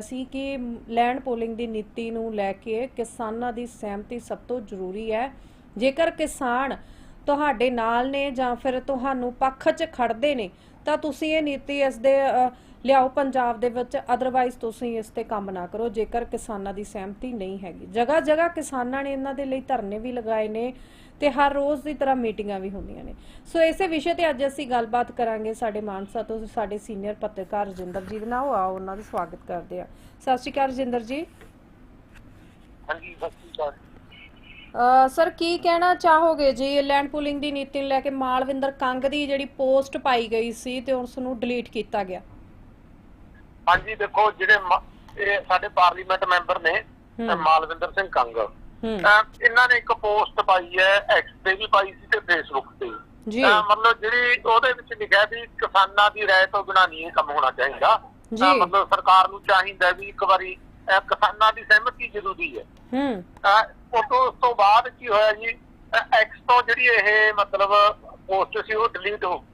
ਸੀ ਕਿ land pooling ਦੀ ਨੀਤੀ ਨੂੰ ਲੈ ਕੇ ਕਿਸਾਨਾਂ ਦੀ ਸਹਿਮਤੀ ਸਭ ਤੋਂ ਜ਼ਰੂਰੀ ਹੈ। ਜੇਕਰ ਕਿਸਾਨ ਤੁਹਾਡੇ ਨਾਲ ਨੇ ਜਾਂ ਫਿਰ ਤੁਹਾਨੂੰ ਪੱਖ 'ਚ ਖੜਦੇ ਨੇ ਤਾਂ ਤੁਸੀਂ ਇਹ ਨੀਤੀ ਇਸ ਦੇ ਲਿਆਓ ਪੰਜਾਬ ਦੇ ਵਿੱਚ ਅਦਰਵਾਈਜ਼ ਤੁਸੀਂ ਇਸ ਤੇ ਕੰਮ ਨਾ ਕਰੋ, ਜੇਕਰ ਕਿਸਾਨਾਂ ਦੀ ਸਹਿਮਤੀ ਨਹੀਂ ਹੈਗੀ। ਜਗ੍ਹਾ ਜਗ੍ਹਾ ਕਿਸਾਨਾਂ ਨੇ ਇਹਨਾਂ ਦੇ ਲਈ ਧਰਨੇ ਵੀ ਲਗਾਏ ਨੇ ਤੇ ਹਰ ਰੋਜ਼ ਦੀ ਤਰ੍ਹਾਂ ਮੀਟਿੰਗਾਂ ਵੀ ਹੁੰਦੀਆਂ ਨੇ। ਸੋ ਇਸੇ ਵਿਸ਼ੇ ਤੇ ਅੱਜ ਅਸੀਂ ਗੱਲਬਾਤ ਕਰਾਂਗੇ ਸਾਡੇ ਮਾਨਸਾ ਤੋਂ ਸਾਡੇ ਸੀਨੀਅਰ ਪੱਤਰਕਾਰ ਰਜਿੰਦਰ ਜੀ ਦੇ ਨਾਲ। ਆਓ, ਉਹਨਾਂ ਦਾ ਸਵਾਗਤ ਕਰਦੇ ਆ ਸਤਿ ਸ਼੍ਰੀ ਅਕਾਲ ਰਜਿੰਦਰ ਜੀ। ਹਾਂਜੀ, ਸਤਿ ਸ਼੍ਰੀ ਅਕਾਲ। ਸਰ ਕੀ ਕਹਿਣਾ ਚਾਹੋਗੇ? ਜੀ ਲੈਂਡ ਪੂਲਿੰਗ ਦੀ ਨੀਤੀ ਨੂੰ ਲੈ ਕੇ ਮਾਲਵਿੰਦਰ ਕੰਗ ਦੀ ਜਿਹੜੀ ਪੋਸਟ ਪਾਈ ਗਈ ਸੀ ਤੇ ਉਸ ਨੂੰ ਡਿਲੀਟ ਕੀਤਾ ਗਿਆ। ਹਾਂਜੀ ਦੇਖੋ ਜਿਹੜੇ ਇਹ ਸਾਡੇ ਪਾਰਲੀਮੈਂਟ ਮੈਂਬਰ ਨੇ। ਮਾਲਵਿੰਦਰ ਸਿੰਘ ਕੰਗ। ਇਹਨਾਂ ਨੇ ਇੱਕ ਪੋਸਟ ਪਾਈ ਹੈ ਐਕਸ ਤੇ ਵੀ ਪਾਈ ਸੀ ਤੇ ਫੇਸਬੁੱਕ ਤੇ। ਜੀ। ਮਤਲਬ ਜਿਹੜੀ ਉਹਦੇ ਵਿੱਚ ਲਿਖਿਆ ਵੀ ਕਿਸਾਨਾਂ ਦੀ ਰਾਏ ਤੋਂ ਬਿਨਾਂ ਨਹੀਂ ਕੰਮ ਹੋਣਾ ਚਾਹੀਦਾ। ਮਤਲਬ ਸਰਕਾਰ ਨੂੰ ਚਾਹੀਦਾ ਵੀ ਇੱਕ ਵਾਰੀ ਕਿਸਾਨਾਂ ਦੀ ਸਹਿਮਤੀ ਜ਼ਰੂਰੀ ਹੈ। ਹੂੰ। ਤੋਂ ਉਸ ਤੋਂ ਬਾਅਦ ਕੀ ਹੋਇਆ ਜੀ? ਐਕਸ ਤੋਂ ਜਿਹੜੀ ਇਹ ਮਤਲਬ ਪੋਸਟ ਸੀ ਉਹ ਡਿਲੀਟ ਹੋ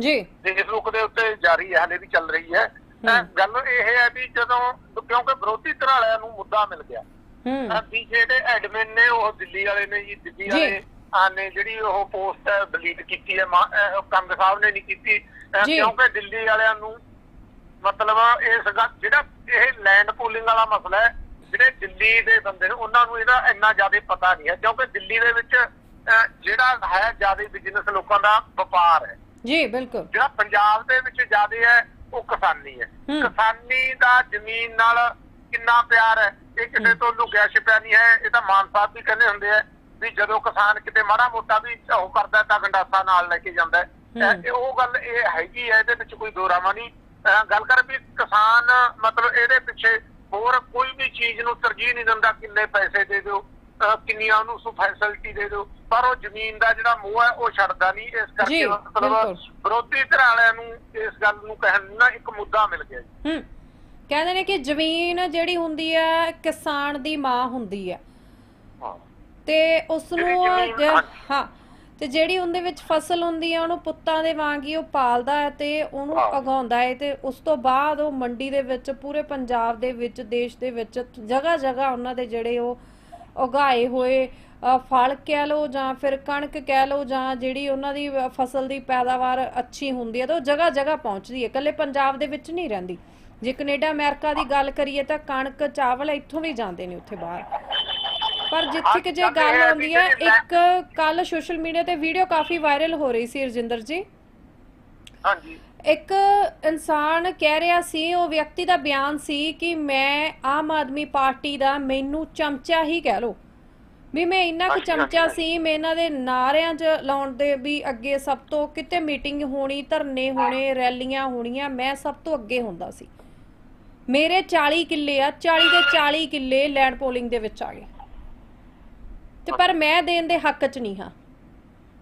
ਜੀ। ਫੇਸਬੁੱਕ ਦੇ ਉੱਤੇ ਜਾਰੀ ਹੈ ਹਲੇ ਵੀ ਚੱਲ ਰਹੀ ਹੈ। ਤਾਂ। ਗੱਲ ਇਹ ਹੈ ਵੀ ਜਦੋਂ ਕਿਉਂਕਿ ਵਿਰੋਧੀ ਧਿਰ ਵਾਲਿਆਂ ਨੂੰ ਮੁੱਦਾ ਮਿਲ ਗਿਆ। ਹੂੰ। ਤਾਂ ਵੀ ਜਿਹੜੇ ਐਡਮਿਨ ਨੇ ਉਹ ਦਿੱਲੀ ਵਾਲੇ ਨੇ ਜੀ ਦਿੱਲੀ। ਵਾਲੇ ਆ ਨੇ ਜਿਹੜੀ ਉਹ ਪੋਸਟ ਡਿਲੀਟ ਕੀਤੀ ਹੈ। ਕੰਗ ਸਾਹਿਬ ਨੇ ਨਹੀਂ ਕੀਤੀ। ਕਿਉਂਕਿ ਦਿੱਲੀ ਵਾਲਿਆਂ ਨੂੰ ਮਤਲਬ ਇਸ ਜਿਹੜਾ ਇਹ ਲੈਂਡ ਪੂਲਿੰਗ ਵਾਲਾ ਮਸਲਾ ਹੈ ਜਿਹੜੇ ਦਿੱਲੀ ਦੇ ਬੰਦੇ ਨੇ ਉਹਨਾਂ ਨੂੰ ਇਹਦਾ ਇੰਨਾ ਜ਼ਿਆਦਾ ਪਤਾ ਨਹੀਂ ਹੈ ਕਿਉਂਕਿ ਦਿੱਲੀ ਦੇ ਵਿੱਚ ਜਿਹੜਾ ਹੈ ਜ਼ਿਆਦਾ ਬਿਜ਼ਨਸ ਲੋਕਾਂ ਦਾ ਵਪਾਰ ਹੈ। ਜੀ ਬਿਲਕੁਲ। ਜਿਹੜਾ ਪੰਜਾਬ ਦੇ ਵਿੱਚ ਜ਼ਿਆਦਾ ਹੈ ਉਹ ਕਿਸਾਨੀ ਹੈ। ਕਿਸਾਨੀ ਦਾ ਜ਼ਮੀਨ ਨਾਲ ਕਿੰਨਾ ਪਿਆਰ ਹੈ ਇਹ ਕਿਸੇ ਤੋਂ ਲੁਕਿਆ ਛਿਪਿਆ ਨਹੀਂ ਹੈ ਇਹ ਤਾਂ ਮਾਨ ਸਾਹਿਬ ਵੀ ਕਹਿੰਦੇ ਹੁੰਦੇ ਆ ਵੀ ਜਦੋਂ ਕਿਸਾਨ ਕਿਤੇ ਮਾੜਾ ਮੋਟਾ ਵੀ ਉਹ ਕਰਦਾ ਤਾਂ ਗੰਡਾਸਾ ਨਾਲ ਲੈ ਕੇ ਜਾਂਦਾ ਹੈ। ਉਹ ਗੱਲ ਇਹ ਹੈਗੀ ਹੈ ਇਹਦੇ ਵਿੱਚ ਕੋਈ ਦੋਰਾਮਾ ਨਹੀਂ। ਗੱਲ ਕਰ ਵੀ ਕਿਸਾਨ ਮਤਲਬ ਇਹਦੇ ਪਿੱਛੇ ਹੋਰ ਕੋਈ ਵੀ ਚੀਜ਼ ਨੂੰ ਤਰਜੀਹ ਨਹੀਂ ਦਿੰਦਾ ਕਿੰਨੇ ਪੈਸੇ ਦੇ ਦਿਓ ਕਿੰਨੀਆਂ ਉਹਨੂੰ ਸੂ ਫੈਸਿਲਿਟੀ ਦੇ ਦਿਓ ਪਰ ਉਹ ਜ਼ਮੀਨ ਦਾ ਜਿਹੜਾ ਮੋਹ ਹੈ ਉਹ ਛੱਡਦਾ ਨਹੀਂ। ਇਸ ਕਰਕੇ ਮਤਲਬ। ਵਿਰੋਧੀ ਧਿਰ ਵਾਲਿਆਂ ਨੂੰ ਇਸ ਗੱਲ ਨੂੰ ਕਹਿਣ ਨੂੰ ਇੱਕ ਮੁੱਦਾ ਮਿਲ ਗਿਆ ਜੀ। ਕਹਿੰਦੇ ਨੇ ਕਿ ਜ਼ਮੀਨ ਜਿਹੜੀ ਹੁੰਦੀ ਹੈ ਕਿਸਾਨ ਦੀ ਮਾਂ ਹੁੰਦੀ ਹਾਂ। ਤੇ ਉਸ ਨੂੰ। ਹਾਂ। ਤੇ ਜਿਹੜੀ ਉਹਦੇ ਵਿੱਚ ਫਸਲ ਹੁੰਦੀ ਹੈ ਉਹਨੂੰ ਪੁੱਤਾਂ ਦੇ ਵਾਂਗ ਹੀ ਉਹ ਪਾਲਦਾ ਹੈ ਤੇ ਉਹਨੂੰ ਹਾਂ। ਉਗਾਉਂਦਾ ਹੈ ਤੇ ਉਸ ਤੋਂ ਬਾਅਦ ਉਹ ਮੰਡੀ ਦੇ ਵਿੱਚ ਪੂਰੇ ਪੰਜਾਬ ਦੇ ਵਿੱਚ ਦੇਸ਼ ਦੇ ਵਿੱਚ ਜਗ੍ਹਾ ਜਗ੍ਹਾ ਉਹਨਾਂ ਦੇ ਜਿਹੜੇ ਉਹ ਉਗਾਏ ਹੋਏ ਫਲ ਕਹਿ ਲਓ ਜਾਂ ਫਿਰ ਕਣਕ ਕਹਿ ਲਓ ਜਾਂ ਜਿਹੜੀ ਉਹਨਾਂ ਦੀ ਫਸਲ ਦੀ ਪੈਦਾਵਾਰ ਅੱਛੀ ਹੁੰਦੀ ਹੈ ਤਾਂ ਉਹ ਜਗ੍ਹਾ ਜਗ੍ਹਾ ਪਹੁੰਚਦੀ ਹੈ। ਇਕੱਲੇ ਪੰਜਾਬ ਦੇ ਵਿੱਚ ਨਹੀਂ ਰਹਿੰਦੀ। ਜੇ ਕੈਨੇਡਾ ਅਮਰੀਕਾ ਦੀ ਗੱਲ ਕਰੀਏ ਤਾਂ ਕਣਕ ਚਾਵਲ ਇੱਥੋਂ ਵੀ ਜਾਂਦੇ ਨੇ ਉੱਥੇ ਬਾਹਰ। ਪਰ ਜਿੱਥੇ ਕਿ ਜੇ ਗੱਲ ਆਉਂਦੀ ਹੈ ਇੱਕ ਕੱਲ ਸੋਸ਼ਲ ਮੀਡੀਆ ਤੇ ਵੀਡੀਓ ਕਾਫੀ ਵਾਇਰਲ ਹੋ ਰਹੀ ਸੀ ਰਜਿੰਦਰ ਜੀ। ਹਾਂਜੀ। ਇੱਕ ਇਨਸਾਨ ਕਹਿ ਰਿਹਾ ਸੀ ਉਹ ਵਿਅਕਤੀ ਦਾ ਬਿਆਨ ਸੀ ਕਿ ਮੈਂ ਆਮ ਆਦਮੀ ਪਾਰਟੀ ਦਾ ਮੈਨੂੰ ਚਮਚਾ ਹੀ ਕਹਿ ਲੋ ਵੀ ਮੈਂ ਇੰਨਾ ਕੁ ਚਮਚਾ। ਸੀ ਮੈਂ ਇਹਨਾਂ ਦੇ ਨਾਰਿਆਂ 'ਚ ਲਾਉਣ ਦੇ ਵੀ ਅੱਗੇ ਸਭ ਤੋਂ ਕਿਤੇ ਮੀਟਿੰਗ ਹੋਣੀ ਧਰਨੇ ਹੋਣੇ ਰੈਲੀਆਂ ਹੋਣੀਆਂ ਮੈਂ ਸਭ ਤੋਂ ਅੱਗੇ ਹੁੰਦਾ ਸੀ। ਮੇਰੇ 40 ਕਿੱਲੇ ਆ 40 ਦੇ 40 ਕਿੱਲੇ ਲੈਂਡ ਪੋਲਿੰਗ ਦੇ ਵਿੱਚ ਆ ਗਏ। ਤੇ ਪਰ ਮੈਂ ਦੇਣ ਦੇ ਹੱਕ 'ਚ ਨਹੀਂ ਹਾਂ।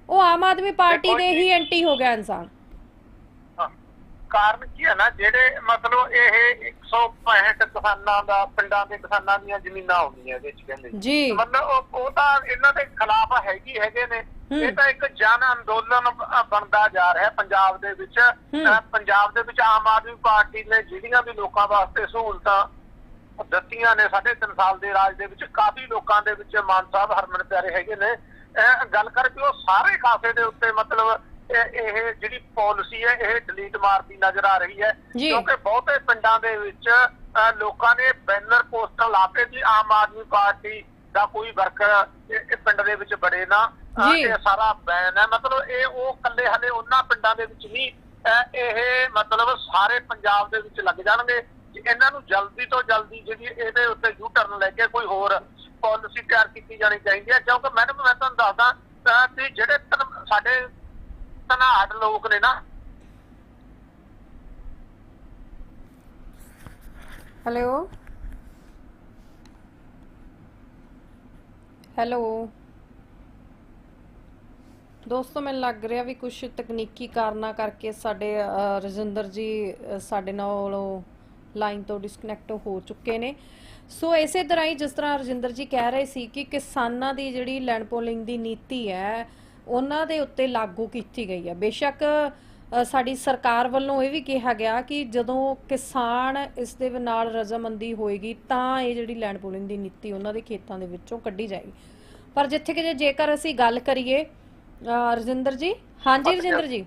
ਉਹ ਆਮ ਆਦਮੀ ਪਾਰਟੀ ਦੇ ਹੀ ਐਂਟੀ ਹੋ ਗਿਆ ਇਨਸਾਨ। ਕਾਰਨ ਕੀ ਹੈ ਨਾ ਜਿਹੜੇ ਮਤਲਬ ਇਹ 165 ਕਿਸਾਨਾਂ ਦਾ ਪਿੰਡਾਂ ਦੇ ਕਿਸਾਨਾਂ ਦੀਆਂ ਜ਼ਮੀਨਾਂ ਹੁੰਦੀਆਂ ਇਹਦੇ ਚ ਕਹਿੰਦੇ ਜੀ। ਮਤਲਬ ਉਹ ਉਹ ਤਾਂ ਇਹਨਾਂ ਦੇ ਖਿਲਾਫ ਹੈਗੀ ਹੈਗੇ ਨੇ। ਇਹ ਤਾਂ ਇੱਕ ਜਨ ਅੰਦੋਲਨ ਬਣਦਾ ਜਾ ਰਿਹਾ ਪੰਜਾਬ ਦੇ ਵਿੱਚ। ਪੰਜਾਬ ਦੇ ਵਿੱਚ ਆਮ ਆਦਮੀ ਪਾਰਟੀ ਨੇ ਜਿਹੜੀਆਂ ਵੀ ਲੋਕਾਂ ਵਾਸਤੇ ਸਹੂਲਤਾਂ ਦਿੱਤੀਆਂ ਨੇ ਸਾਢੇ ਤਿੰਨ ਸਾਲ ਦੇ ਰਾਜ ਦੇ ਵਿੱਚ। ਕਾਫੀ ਲੋਕਾਂ ਦੇ ਵਿੱਚ ਮਾਨ ਸਾਹਿਬ ਹਰਮਨ ਪਿਆਰੇ ਹੈਗੇ ਨੇ। ਇਹ ਗੱਲ ਕਰ ਵੀ ਉਹ ਸਾਰੇ ਖਾਸੇ ਦੇ ਉੱਤੇ ਮਤਲਬ ਇਹ ਜਿਹੜੀ ਪਾਲਿਸੀ ਹੈ ਇਹ ਡਿਲੀਟ ਮਾਰਦੀ ਨਜ਼ਰ ਆ ਰਹੀ ਹੈ। ਕਿਉਂਕਿ ਬਹੁਤੇ ਪਿੰਡਾਂ ਦੇ ਵਿੱਚ ਲੋਕਾਂ ਨੇ ਬੈਨਰ ਪੋਸਟਰ ਲਾਤੇ ਜੀ ਆਮ ਆਦਮੀ ਪਾਰਟੀ ਦਾ ਕੋਈ ਵਰਕਰ ਇਹ ਪਿੰਡ ਦੇ ਵਿੱਚ ਬੜੇ ਨਾ। ਇਹ ਸਾਰਾ ਬੈਨ ਹੈ। ਮਤਲਬ ਇਹ ਉਹ ਕੱਲੇ ਹਲੇ ਉਹਨਾਂ ਪਿੰਡਾਂ ਦੇ ਵਿੱਚ ਨਹੀਂ ਅਹ, ਇਹ ਮਤਲਬ ਸਾਰੇ ਪੰਜਾਬ ਦੇ ਵਿੱਚ ਲੱਗ ਜਾਣਗੇ। ਕਿ ਇਹਨਾਂ ਨੂੰ ਜਲਦੀ ਤੋਂ ਜਲਦੀ ਜਿਹੜੀ ਇਹਦੇ ਉੱਤੇ ਯੂ ਟਰਨ ਲੈ ਕੇ ਕੋਈ ਹੋਰ ਪਾਲਿਸੀ ਤਿਆਰ ਕੀਤੀ ਜਾਣੀ ਚਾਹੀਦੀ ਹੈ। ਕਿਉਂਕਿ ਮੈਨੂੰ ਮੈਂ ਤੁਹਾਨੂੰ ਦੱਸਦਾ ਕਿ ਜਿਹੜੇ ਸਾਡੇ ਧਨਾੜ ਲੋਕ ਨੇ ਨਾ। ਹੈਲੋ ਹੈਲੋ ਦੋਸਤੋ, ਮੈਨੂੰ ਲੱਗ ਰਿਹਾ ਵੀ ਕੁਝ ਤਕਨੀਕੀ ਕਾਰਨਾਂ ਕਰਕੇ ਸਾਡੇ ਰਜਿੰਦਰ ਜੀ ਸਾਡੇ ਨਾਲੋਂ ਲਾਈਨ ਤੋਂ ਡਿਸਕਨੈਕਟ ਹੋ ਚੁੱਕੇ ਨੇ। ਸੋ ਇਸੇ ਤਰ੍ਹਾਂ ਹੀ ਜਿਸ ਤਰ੍ਹਾਂ ਰਜਿੰਦਰ ਜੀ ਕਹਿ ਰਹੇ ਸੀ ਕਿ ਕਿਸਾਨਾਂ ਦੀ ਜਿਹੜੀ ਲੈਂਡ ਪੋਲਿੰਗ ਦੀ ਨੀਤੀ ਹੈ ਉਹਨਾਂ ਦੇ ਉੱਤੇ ਲਾਗੂ ਕੀਤੀ ਗਈ ਹੈ। ਬੇਸ਼ੱਕ ਸਾਡੀ ਸਰਕਾਰ ਵੱਲੋਂ ਇਹ ਵੀ ਕਿਹਾ ਗਿਆ ਕਿ ਜਦੋਂ ਕਿਸਾਨ ਇਸ ਦੇ ਨਾਲ ਰਜ਼ਾਮੰਦੀ ਹੋਏਗੀ ਤਾਂ ਇਹ ਜਿਹੜੀ ਲੈਂਡ ਪੂਲਿੰਗ ਦੀ ਨੀਤੀ ਉਹਨਾਂ ਦੇ ਖੇਤਾਂ ਦੇ ਵਿੱਚੋਂ ਕੱਢੀ ਜਾਏਗੀ। ਪਰ ਜਿੱਥੇ ਕਿ ਜੇਕਰ ਅਸੀਂ ਗੱਲ ਕਰੀਏ ਰਜਿੰਦਰ ਜੀ? ਹਾਂਜੀ ਰਜਿੰਦਰ ਜੀ।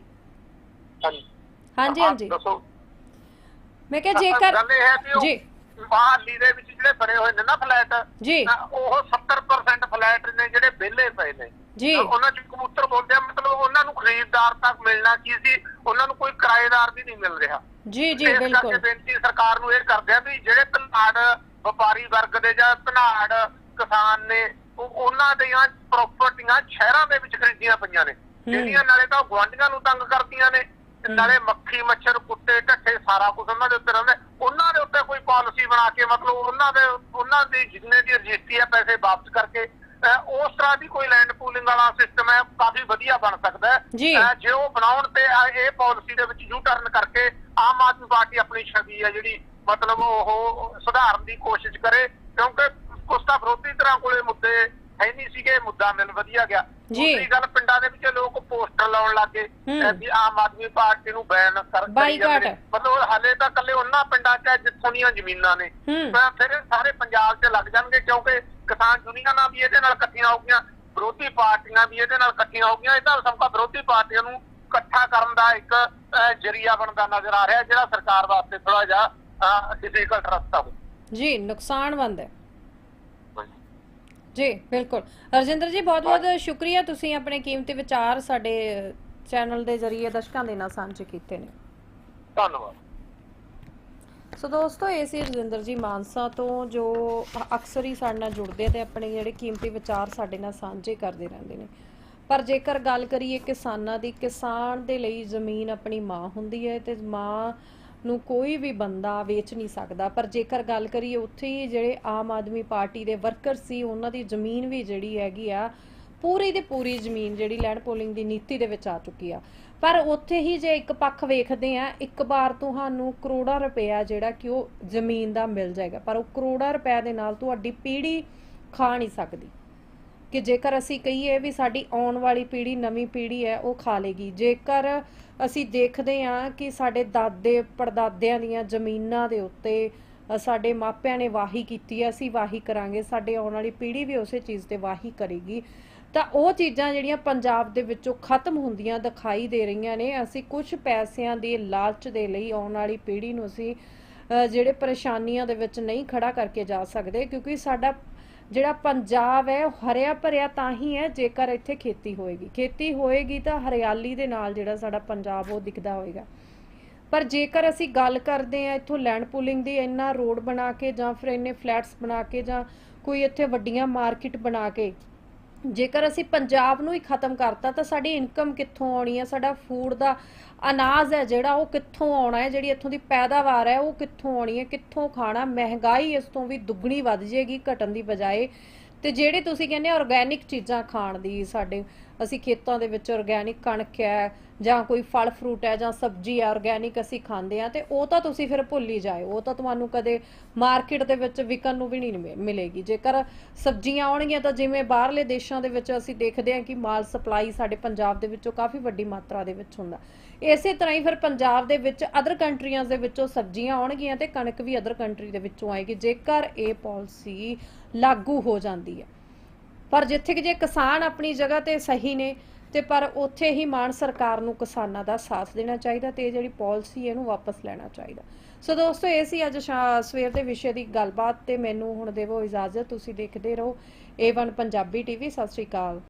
ਹਾਂਜੀ। ਹਾਂਜੀ ਹਾਂਜੀ। ਦੱਸੋ। ਮੈਂ ਕਿਹਾ ਜੇਕਰ ਗੱਲ ਇਹ ਹੈ ਵੀ ਉਹ ਜੀ। ਮਹਾਲੀ ਦੇ ਵਿੱਚ ਜਿਹੜੇ ਬਣੇ ਹੋਏ ਨੇ ਨਾ ਫਲੈਟ ਜੀ। ਉਹ 70% ਫਲੈਟ ਨੇ ਜਿਹੜੇ ਵਿਹਲੇ ਪਏ ਨੇ। ਜੀ। ਉਹਨਾਂ ਚ ਕਬੂਤਰ ਬੋਲਦੇ ਆ ਮਤਲਬ ਉਹਨਾਂ ਨੂੰ ਖਰੀਦਦਾਰ ਤੱਕ ਮਿਲਣਾ ਕੀ ਸੀ ਉਹਨਾਂ ਨੂੰ ਕੋਈ ਕਿਰਾਏਦਾਰ ਵੀ ਨਹੀਂ ਮਿਲ ਰਿਹਾ। ਜੀ ਜੀ ਇਸ ਕਰਕੇ ਬਿਲਕੁਲ। ਬੇਨਤੀ ਸਰਕਾਰ ਨੂੰ ਇਹ ਕਰਦੇ ਆ ਵੀ ਜਿਹੜੇ ਧਨਾੜ ਵਪਾਰੀ ਵਰਗ ਦੇ ਜਾਂ ਧਨਾੜ ਕਿਸਾਨ ਨੇ ਉਹ ਉਹਨਾਂ ਦੀਆਂ ਪ੍ਰਾਪਰਟੀਆਂ ਸ਼ਹਿਰਾਂ ਦੇ ਵਿੱਚ ਖਰੀਦੀਆਂ ਪਈਆਂ ਨੇ। ਜਿਹੜੀਆਂ ਨਾਲੇ ਤਾਂ ਗੁਆਂਢੀਆਂ ਨੂੰ ਤੰਗ ਕਰਦੀਆਂ ਨੇ ਨਾਲੇ ਮੱਖੀ ਮੱਛਰ ਕੁੱਤੇ ਢੱਠੇ ਸਾਰਾ ਕੁਝ ਉਹਨਾਂ ਦੇ ਉੱਤੇ ਰਹਿੰਦਾ। ਉਹਨਾਂ ਦੇ ਉੱਤੇ ਕੋਈ ਪਾਲਿਸੀ ਬਣਾ ਕੇ ਮਤਲਬ ਉਹਨਾਂ ਦੇ ਉਹਨਾਂ ਦੀ ਜਿੰਨੇ ਦੀ ਰਜਿਸਟਰੀ ਹੈ ਪੈਸੇ ਵਾਪਸ ਕਰਕੇ ਉਸ ਤਰ੍ਹਾਂ ਦੀ ਕੋਈ ਲੈਂਡ ਪੂਲਿੰਗ ਵਾਲਾ ਸਿਸਟਮ ਹੈ ਕਾਫੀ ਵਧੀਆ ਬਣ ਸਕਦਾ ਹੈ ਜੀ। ਉਹ ਬਣਾਉਣ ਤੇ ਆ- ਇਹ ਪਾਲਿਸੀ ਦੇ ਵਿੱਚ ਯੂ ਟਰਨ ਕਰਕੇ ਆਮ ਆਦਮੀ ਪਾਰਟੀ ਆਪਣੀ ਛਵੀ ਹੈ ਜਿਹੜੀ ਮਤਲਬ ਉਹ ਸੁਧਾਰਨ ਦੀ ਕੋਸ਼ਿਸ਼ ਕਰੇ ਕਿਉਂਕਿ ਕੁਛ ਤਾਂ ਵਿਰੋਧੀ ਤਰ੍ਹਾਂ ਕੋਲੇ ਮੁੱਦੇ ਹੈ ਨਹੀਂ ਸੀਗੇ ਮੁੱਦਾ ਮਿਲ ਵਧੀਆ ਗਿਆ। ਦੂਸਰੀ ਗੱਲ ਪਿੰਡਾਂ ਦੇ ਵਿੱਚ ਲੋਕ ਪੋਸਟਰ ਲਾਉਣ ਲੱਗੇ। ਵੀ ਆਮ ਆਦਮੀ ਪਾਰਟੀ ਨੂੰ ਬੈਨ ਕਰ। ਜਾਂਦੇ। ਮਤਲਬ ਹਾਲੇ ਤਾਂ ਕੱਲੇ ਉਹਨਾਂ ਪਿੰਡਾਂ 'ਚ ਜਿੱਥੋਂ ਦੀਆਂ ਜ਼ਮੀਨਾਂ ਨੇ ਫਿਰ ਸਾਰੇ ਪੰਜਾਬ 'ਚ ਲੱਗ ਜਾਣਗੇ ਕਿਉਂਕਿ ਕਿਸਾਨ ਯੂਨੀਅਨਾਂ ਵੀ ਇਹਦੇ ਨਾਲ ਇਕੱਠੀਆਂ ਹੋ ਗਈਆਂ ਵਿਰੋਧੀ ਪਾਰਟੀਆਂ ਵੀ ਇਹਦੇ ਨਾਲ ਇਕੱਠੀਆਂ ਹੋ ਗਈਆਂ ਇਹ ਤਾਂ ਸਭ ਵਿਰੋਧੀ ਪਾਰਟੀਆਂ ਨੂੰ ਇਕੱਠਾ ਕਰਨ ਦਾ ਇੱਕ ਜਰੀਆ ਬਣਦਾ ਨਜ਼ਰ ਆ ਰਿਹਾ ਜਿਹੜਾ ਸਰਕਾਰ ਵਾਸਤੇ ਥੋੜਾ ਜਿਹਾ ਡਿਫਿਕਲਟ ਰਸਤਾ ਹੋ ਜੀ ਨੁਕਸਾਨਵੰਦ ਹੈ ਜੀ ਬਿਲਕੁਲ। ਰਜਿੰਦਰ ਜੀ ਬਹੁਤ ਬਹੁਤ ਸ਼ੁਕਰੀਆ ਤੁਸੀਂ ਆਪਣੇ ਕੀਮਤੀ ਵਿਚਾਰ ਸਾਡੇ ਚੈਨਲ ਦੇ ਜ਼ਰੀਏ ਦਰਸ਼ਕਾਂ ਦੇ ਨਾਲ ਸਾਂਝੇ ਕੀਤੇ ਨੇ। ਧੰਨਵਾਦ। ਸੋ ਦੋਸਤੋ ਇਹ ਸੀ ਰਜਿੰਦਰ ਜੀ ਮਾਨਸਾ ਤੋਂ ਜੋ ਅਕਸਰ ਹੀ ਸਾਡੇ ਨਾਲ ਜੁੜਦੇ ਤੇ ਆਪਣੇ ਜਿਹੜੇ ਕੀਮਤੀ ਵਿਚਾਰ ਸਾਡੇ ਨਾਲ ਸਾਂਝੇ ਕਰਦੇ ਰਹਿੰਦੇ ਨੇ। ਪਰ ਜੇਕਰ ਗੱਲ ਕਰੀਏ ਕਿਸਾਨਾਂ ਦੀ ਕਿਸਾਨ ਦੇ ਲਈ ਜ਼ਮੀਨ ਆਪਣੀ ਮਾਂ ਹੁੰਦੀ ਹੈ ਤੇ ਮਾਂ ਨੂੰ ਕੋਈ ਵੀ ਬੰਦਾ ਵੇਚ ਨਹੀਂ ਸਕਦਾ। ਪਰ ਜੇਕਰ ਗੱਲ ਕਰੀਏ ਉੱਥੇ ਹੀ ਜਿਹੜੇ ਆਮ ਆਦਮੀ ਪਾਰਟੀ ਦੇ ਵਰਕਰ ਸੀ, ਉਹਨਾਂ ਦੀ ਜ਼ਮੀਨ ਵੀ ਜਿਹੜੀ ਹੈਗੀ ਆ, ਪੂਰੀ ਦੀ ਪੂਰੀ ਜ਼ਮੀਨ ਜਿਹੜੀ ਲੈਂਡ ਪੋਲਿੰਗ ਦੀ ਨੀਤੀ ਦੇ ਵਿੱਚ ਆ ਚੁੱਕੀ ਆ। ਪਰ ਉੱਥੇ ਹੀ ਜੇ ਇੱਕ ਪੱਖ ਵੇਖਦੇ ਆ, ਇੱਕ ਵਾਰ ਤੁਹਾਨੂੰ ਕਰੋੜਾਂ ਰੁਪਇਆ ਜਿਹੜਾ ਕਿ ਉਹ ਜ਼ਮੀਨ ਦਾ ਮਿਲ ਜਾਏਗਾ। ਪਰ ਉਹ ਕਰੋੜਾਂ ਰੁਪਏ ਦੇ ਨਾਲ ਤੁਹਾਡੀ ਪੀੜ੍ਹੀ ਖਾ ਨਹੀਂ ਸਕਦੀ। ਕਿ ਜੇਕਰ ਅਸੀਂ ਕਹੀਏ ਵੀ ਸਾਡੀ ਆਉਣ ਵਾਲੀ ਪੀੜ੍ਹੀ ਨਵੀਂ ਪੀੜ੍ਹੀ ਹੈ, ਉਹ ਖਾ ਲੇਗੀ। ਜੇਕਰ ਅਸੀਂ ਦੇਖਦੇ ਹਾਂ ਕਿ ਸਾਡੇ ਦਾਦੇ, ਪੜਦਾਦਿਆਂ ਦੀਆਂ ਜ਼ਮੀਨਾਂ ਦੇ ਉੱਤੇ ਸਾਡੇ ਮਾਪਿਆਂ ਨੇ ਵਾਹੀ ਕੀਤੀ ਹੈ, ਅਸੀਂ ਵਾਹੀ ਕਰਾਂਗੇ, ਸਾਡੇ ਆਉਣ ਵਾਲੀ ਪੀੜ੍ਹੀ ਵੀ ਉਸੇ ਚੀਜ਼ ਤੇ ਵਾਹੀ ਕਰੇਗੀ। ਤਾਂ ਉਹ ਚੀਜ਼ਾਂ ਜਿਹੜੀਆਂ ਪੰਜਾਬ ਦੇ ਵਿੱਚੋਂ ਖਤਮ ਹੁੰਦੀਆਂ ਦਿਖਾਈ ਦੇ ਰਹੀਆਂ ਨੇ, ਅਸੀਂ ਕੁਝ ਪੈਸਿਆਂ ਦੇ ਲਾਲਚ ਦੇ ਲਈ ਆਉਣ ਵਾਲੀ ਪੀੜ੍ਹੀ ਨੂੰ ਅਸੀਂ ਜਿਹੜੇ ਪਰੇਸ਼ਾਨੀਆਂ ਦੇ ਵਿੱਚ ਨਹੀਂ ਖੜਾ ਕਰਕੇ ਜਾ ਸਕਦੇ, ਕਿਉਂਕਿ ਸਾਡਾ ਜਿਹੜਾ ਪੰਜਾਬ ਹੈ, ਉਹ ਹਰਿਆ ਭਰਿਆ ਤਾਂ ਹੀ ਹੈ ਜੇਕਰ ਇੱਥੇ ਖੇਤੀ ਹੋਏਗੀ। ਖੇਤੀ ਹੋਏਗੀ ਤਾਂ ਹਰਿਆਲੀ ਦੇ ਨਾਲ ਜਿਹੜਾ ਸਾਡਾ ਪੰਜਾਬ, ਉਹ ਦਿਖਦਾ ਹੋਏਗਾ। ਪਰ ਜੇਕਰ ਅਸੀਂ ਗੱਲ ਕਰਦੇ ਆ ਇੱਥੋਂ ਲੈਂਡ ਪੂਲਿੰਗ ਦੀ, ਇੰਨਾ ਰੋਡ ਬਣਾ ਕੇ ਜਾਂ ਫਿਰ ਇੰਨੇ ਫਲੈਟਸ ਬਣਾ ਕੇ ਜਾਂ ਕੋਈ ਇੱਥੇ ਵੱਡੀਆਂ ਮਾਰਕੀਟ ਬਣਾ ਕੇ ਜੇਕਰ ਅਸੀਂ ਪੰਜਾਬ ਨੂੰ ਹੀ ਖਤਮ ਕਰਤਾ, ਤਾਂ ਸਾਡੀ ਇਨਕਮ ਕਿੱਥੋਂ ਆਉਣੀ ਹੈ ਸਾਡਾ ਫੂਡ ਦਾ ਅਨਾਜ ਹੈ ਜਿਹੜਾ, ਉਹ ਕਿੱਥੋਂ ਆਉਣਾ ਹੈ? ਜਿਹੜੀ ਇੱਥੋਂ ਦੀ ਪੈਦਾਵਾਰ ਹੈ, ਉਹ ਕਿੱਥੋਂ ਆਉਣੀ ਹੈ? ਕਿੱਥੋਂ ਖਾਣਾ? ਮਹਿੰਗਾਈ ਇਸ ਤੋਂ ਵੀ ਦੁੱਗਣੀ ਵੱਧ ਜਾਏਗੀ ਘਟਣ ਦੀ ਬਜਾਏ। ਤੇ ਜਿਹੜੇ ਤੁਸੀਂ ਕਹਿੰਦੇ ਆਰਗੈਨਿਕ ਚੀਜ਼ਾਂ ਖਾਣ ਦੀ ਸਾਡੇ ਅਸੀਂ ਖੇਤਾਂ ਦੇ ਵਿੱਚ ਆਰਗੈਨਿਕ ਕਣਕ ਹੈ ਜਾਂ ਕੋਈ ਫਲ ਫਰੂਟ ਹੈ ਜਾਂ ਸਬਜ਼ੀ ਹੈ ਆਰਗੈਨਿਕ ਅਸੀਂ ਖਾਂਦੇ ਆ ਤੇ ਉਹ ਤਾਂ ਤੁਸੀਂ ਫਿਰ ਭੁੱਲ ਹੀ ਜਾਏ ਉਹ ਤਾਂ ਤੁਹਾਨੂੰ ਕਦੇ ਮਾਰਕੀਟ ਦੇ ਵਿੱਚ ਵਿਕਣ ਨੂੰ ਵੀ ਨਹੀਂ ਮਿਲੇਗੀ। ਜੇਕਰ ਸਬਜ਼ੀਆਂ ਆਉਣਗੀਆਂ ਤਾਂ ਜਿਵੇਂ ਬਾਹਰਲੇ ਦੇਸ਼ਾਂ ਦੇ ਵਿੱਚ ਅਸੀਂ ਦੇਖਦੇ ਹਾਂ ਕਿ ਮਾਲ ਸਪਲਾਈ ਸਾਡੇ ਪੰਜਾਬ ਦੇ ਵਿੱਚੋਂ ਕਾਫੀ ਵੱਡੀ ਮਾਤਰਾ ਦੇ ਵਿੱਚ ਹੁੰਦਾ। ਇਸੇ ਤਰ੍ਹਾਂ ਹੀ ਫਿਰ ਪੰਜਾਬ ਦੇ ਵਿੱਚ ਅਦਰ ਕੰਟਰੀਆਂ ਦੇ ਵਿੱਚੋਂ ਸਬਜ਼ੀਆਂ ਆਉਣਗੀਆਂ ਤੇ ਕਣਕ ਵੀ ਅਦਰ ਕੰਟਰੀ ਦੇ ਵਿੱਚੋਂ ਆਏਗੀ, ਜੇਕਰ ਇਹ ਪਾਲਿਸੀ ਲਾਗੂ ਹੋ ਜਾਂਦੀ ਹੈ। ਪਰ ਜਿੱਥੇ ਕਿ ਜੇ ਕਿਸਾਨ ਆਪਣੀ ਜਗ੍ਹਾ ਤੇ ਸਹੀ ਨੇ, ਤੇ ਪਰ ਉੱਥੇ ਹੀ ਮਾਨ ਸਰਕਾਰ ਨੂੰ ਕਿਸਾਨਾਂ ਦਾ ਸਾਥ ਦੇਣਾ ਚਾਹੀਦਾ ਤੇ ਇਹ ਜਿਹੜੀ ਪਾਲਿਸੀ ਇਹਨੂੰ ਵਾਪਸ ਲੈਣਾ ਚਾਹੀਦਾ। ਸੋ ਦੋਸਤੋ, ਇਹ ਸੀ ਅੱਜ ਸ਼ਾ- ਸਵੇਰ ਦੇ ਵਿਸ਼ੇ ਦੀ ਗੱਲਬਾਤ ਤੇ ਮੈਨੂੰ ਹੁਣ ਦੇਵੋ ਇਜਾਜ਼ਤ, ਤੁਸੀਂ ਦੇਖਦੇ ਰਹੋ A1 ਪੰਜਾਬੀ ਟੀਵੀ ਸਤਿ ਸ਼੍ਰੀ ਅਕਾਲ।